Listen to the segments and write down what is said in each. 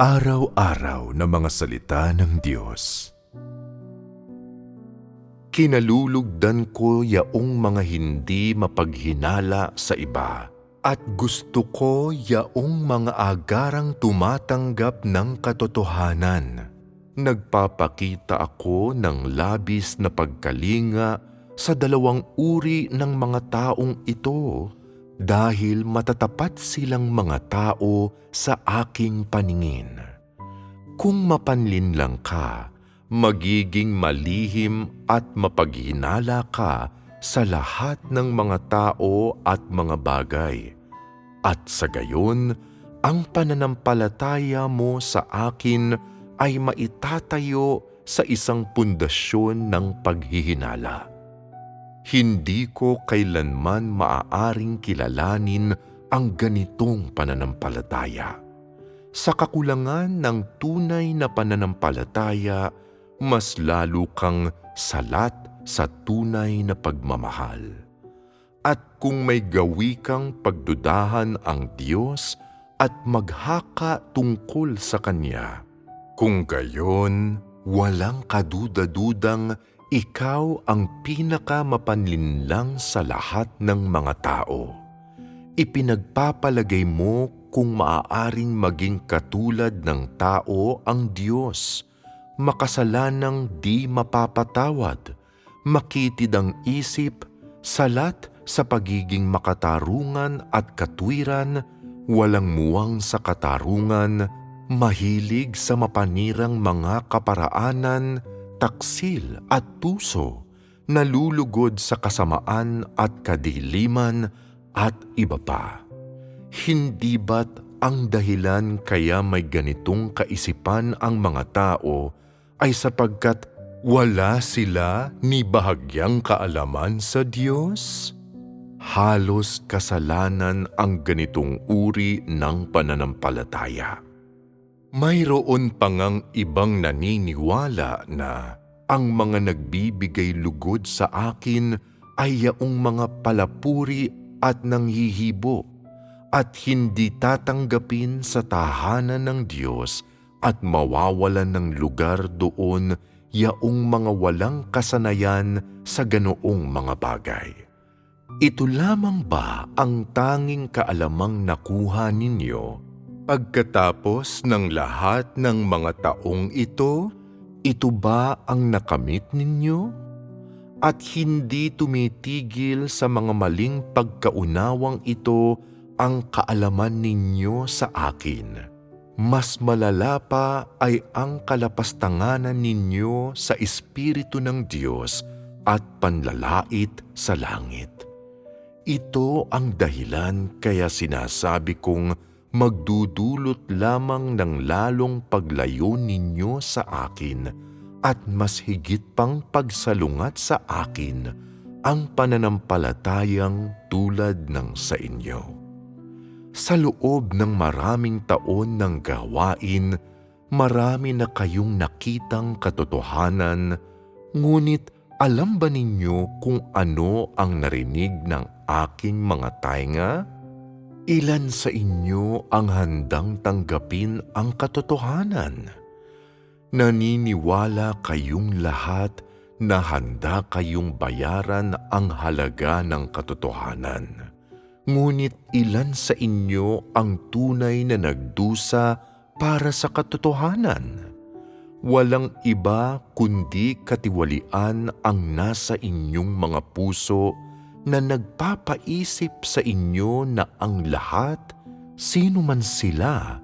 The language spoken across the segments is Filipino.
Araw-araw na mga salita ng Diyos. Kinalulugdan ko yaong mga hindi mapaghinala sa iba at gusto ko yaong mga agarang tumatanggap ng katotohanan. Nagpapakita ako ng labis na pagkalinga sa dalawang uri ng mga taong ito dahil matatapat silang mga tao sa aking paningin. Kung mapanlinlang ka, magiging malihim at mapaghinala ka sa lahat ng mga tao at mga bagay. At sa gayon, ang pananampalataya mo sa akin ay maitatayo sa isang pundasyon ng paghihinala hindi ko kailanman maaaring kilalanin ang ganitong pananampalataya. Sa kakulangan ng tunay na pananampalataya, mas lalo kang salat sa tunay na pagmamahal. At kung may gawi kang pagdudahan ang Diyos at maghaka tungkol sa Kanya, kung gayon, walang kaduda-dudang ikaw ang pinakamapanlinlang sa lahat ng mga tao. Ipinagpapalagay mo kung maaaring maging katulad ng tao ang Diyos, makasalanang di mapapatawad, makitid ang isip, salat sa pagiging makatarungan at katwiran, walang muwang sa katarungan, mahilig sa mapanirang mga kaparaanan, taksil at puso, nalulugod sa kasamaan at kadiliman at iba pa. Hindi ba't ang dahilan kaya may ganitong kaisipan ang mga tao ay sapagkat wala sila ni bahagyang kaalaman sa Diyos? Halos kasalanan ang ganitong uri ng pananampalataya. Mayroon pa ibang naniniwala na ang mga nagbibigay lugod sa akin ay yaong mga palapuri at nanghihibo at hindi tatanggapin sa tahanan ng Diyos at mawawalan ng lugar doon yaong mga walang kasanayan sa ganoong mga bagay. Ito lamang ba ang tanging kaalamang nakuha ninyo Pagkatapos ng lahat ng mga taong ito, ito ba ang nakamit ninyo? At hindi tumitigil sa mga maling pagkaunawang ito ang kaalaman ninyo sa akin. Mas malala pa ay ang kalapastanganan ninyo sa Espiritu ng Diyos at panlalait sa langit. Ito ang dahilan kaya sinasabi kong magdudulot lamang ng lalong paglayo ninyo sa akin at mas higit pang pagsalungat sa akin ang pananampalatayang tulad ng sa inyo. Sa loob ng maraming taon ng gawain, marami na kayong nakitang katotohanan, ngunit alam ba ninyo kung ano ang narinig ng aking mga tainga? Ilan sa inyo ang handang tanggapin ang katotohanan? Naniniwala kayong lahat na handa kayong bayaran ang halaga ng katotohanan. Ngunit ilan sa inyo ang tunay na nagdusa para sa katotohanan? Walang iba kundi katiwalian ang nasa inyong mga puso na nagpapaisip sa inyo na ang lahat, sino man sila,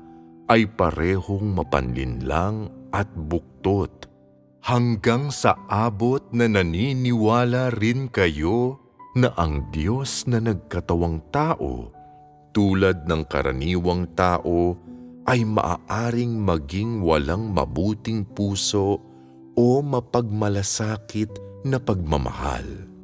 ay parehong mapanlinlang at buktot hanggang sa abot na naniniwala rin kayo na ang Diyos na nagkatawang tao tulad ng karaniwang tao ay maaaring maging walang mabuting puso o mapagmalasakit na pagmamahal.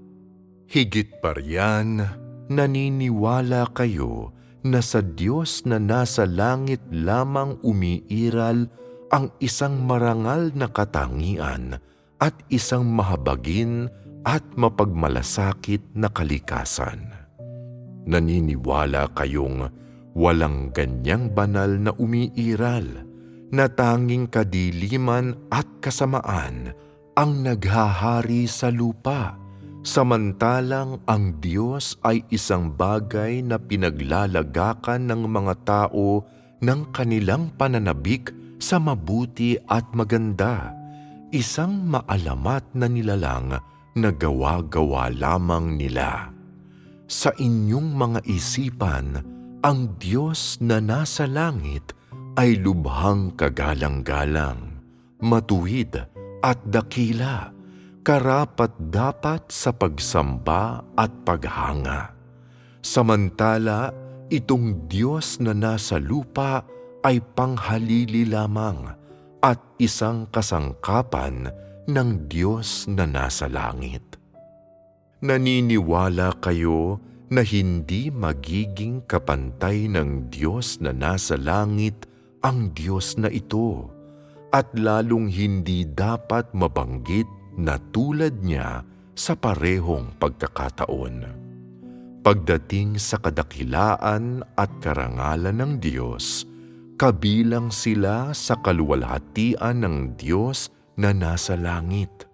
Higit pa riyan, naniniwala kayo na sa Diyos na nasa langit lamang umiiral ang isang marangal na katangian at isang mahabagin at mapagmalasakit na kalikasan. Naniniwala kayong walang ganyang banal na umiiral, na tanging kadiliman at kasamaan ang naghahari sa lupa, samantalang ang Diyos ay isang bagay na pinaglalagakan ng mga tao ng kanilang pananabik sa mabuti at maganda, isang maalamat na nilalang na gawa-gawa lamang nila. Sa inyong mga isipan, ang Diyos na nasa langit ay lubhang kagalang-galang, matuwid at dakila, karapat dapat sa pagsamba at paghanga. Samantala, itong Diyos na nasa lupa ay panghalili lamang at isang kasangkapan ng Diyos na nasa langit. Naniniwala kayo na hindi magiging kapantay ng Diyos na nasa langit ang Diyos na ito at lalong hindi dapat mabanggit na tulad niya sa parehong pagkakataon. Pagdating sa kadakilaan at karangalan ng Diyos, kabilang sila sa kaluwalhatian ng Diyos na nasa langit.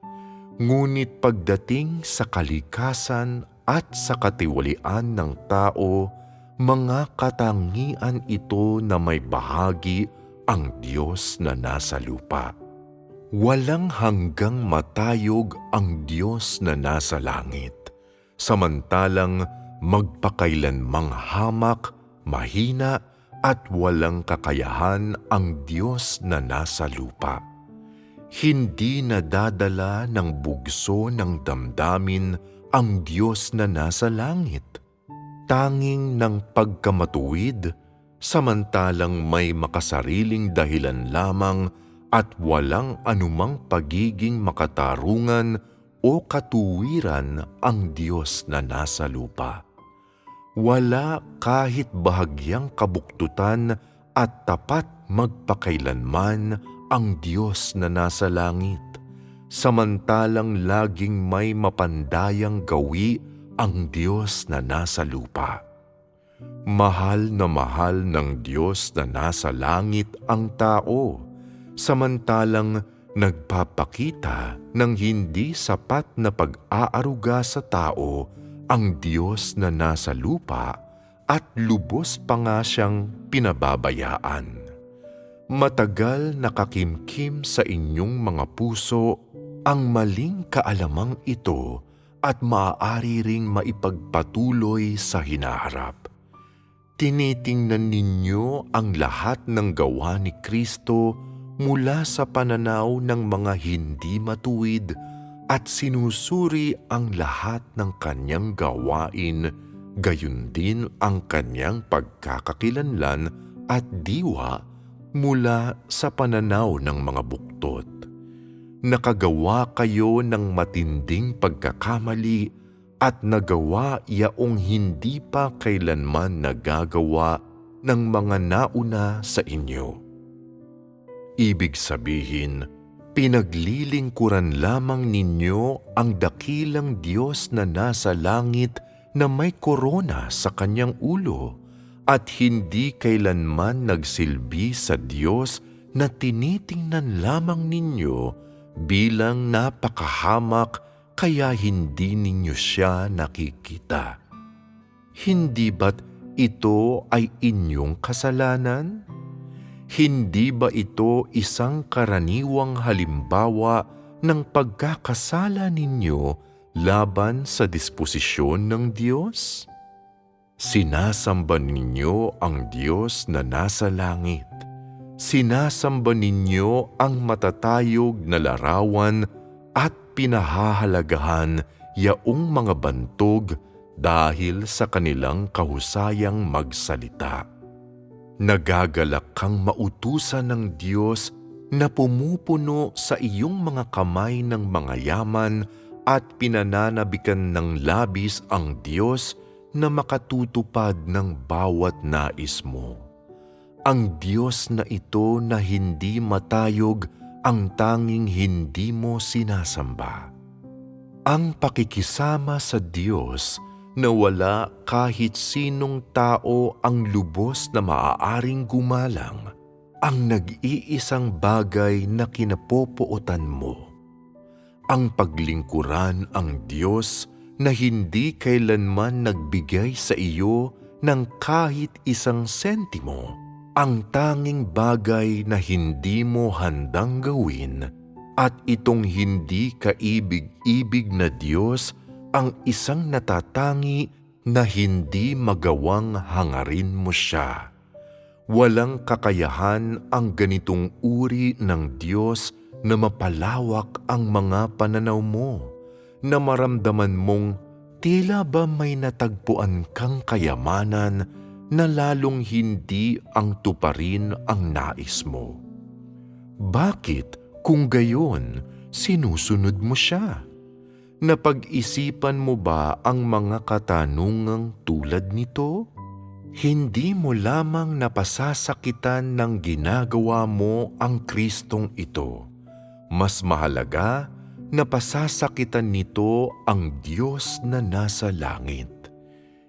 Ngunit pagdating sa kalikasan at sa katiwalian ng tao, mga katangian ito na may bahagi ang Diyos na nasa lupa. Walang hanggang matayog ang Diyos na nasa langit, samantalang magpakailanmang hamak, mahina at walang kakayahan ang Diyos na nasa lupa. Hindi nadadala ng bugso ng damdamin ang Diyos na nasa langit. Tanging ng pagkamatuwid, samantalang may makasariling dahilan lamang at walang anumang pagiging makatarungan o katuwiran ang Diyos na nasa lupa. Wala kahit bahagyang kabuktutan at tapat magpakailanman ang Diyos na nasa langit, samantalang laging may mapandayang gawi ang Diyos na nasa lupa. Mahal na mahal ng Diyos na nasa langit ang tao, samantalang nagpapakita ng hindi sapat na pag-aaruga sa tao ang Diyos na nasa lupa at lubos pa nga siyang pinababayaan matagal nakakimkim sa inyong mga puso ang maling kaalamang ito at maaari ring maipagpatuloy sa hinaharap. Tinitingnan ninyo ang lahat ng gawa ni Kristo mula sa pananaw ng mga hindi matuwid at sinusuri ang lahat ng kanyang gawain, gayon din ang kanyang pagkakakilanlan at diwa mula sa pananaw ng mga buktot. Nakagawa kayo ng matinding pagkakamali at nagawa yaong hindi pa kailanman nagagawa ng mga nauna sa inyo. Ibig sabihin, pinaglilingkuran lamang ninyo ang dakilang Diyos na nasa langit na may korona sa kanyang ulo at hindi kailanman nagsilbi sa Diyos na tinitingnan lamang ninyo bilang napakahamak kaya hindi ninyo siya nakikita. Hindi ba't ito ay inyong kasalanan? Hindi ba ito isang karaniwang halimbawa ng pagkakasala ninyo laban sa disposisyon ng Diyos? Sinasamba ninyo ang Diyos na nasa langit. Sinasamba ninyo ang matatayog na larawan at pinahahalagahan yaong mga bantog dahil sa kanilang kahusayang magsalita. Nagagalak kang mautusan ng Diyos na pumupuno sa iyong mga kamay ng mga yaman at pinananabikan ng labis ang Diyos na makatutupad ng bawat nais mo. Ang Diyos na ito na hindi matayog ang tanging hindi mo sinasamba. Ang pakikisama sa Diyos na wala kahit sinong tao ang lubos na maaaring gumalang ang nag-iisang bagay na kinapopuotan mo. Ang paglingkuran ang Diyos na hindi kailanman nagbigay sa iyo ng kahit isang sentimo. Ang tanging bagay na hindi mo handang gawin at itong hindi kaibig-ibig na Diyos ang isang natatangi na hindi magawang hangarin mo siya. Walang kakayahan ang ganitong uri ng Diyos na mapalawak ang mga pananaw mo, na maramdaman mong tila ba may natagpuan kang kayamanan na lalong hindi ang tuparin ang nais mo. Bakit kung gayon sinusunod mo siya? Napag-isipan mo ba ang mga katanungang tulad nito? Hindi mo lamang napasasakitan ng ginagawa mo ang Kristong ito. Mas mahalaga, napasasakitan nito ang Diyos na nasa langit.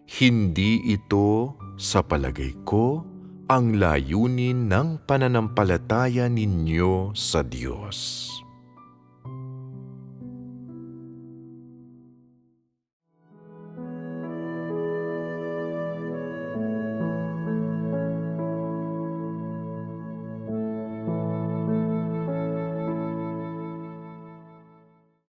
Hindi ito, sa palagay ko, ang layunin ng pananampalataya ninyo sa Diyos.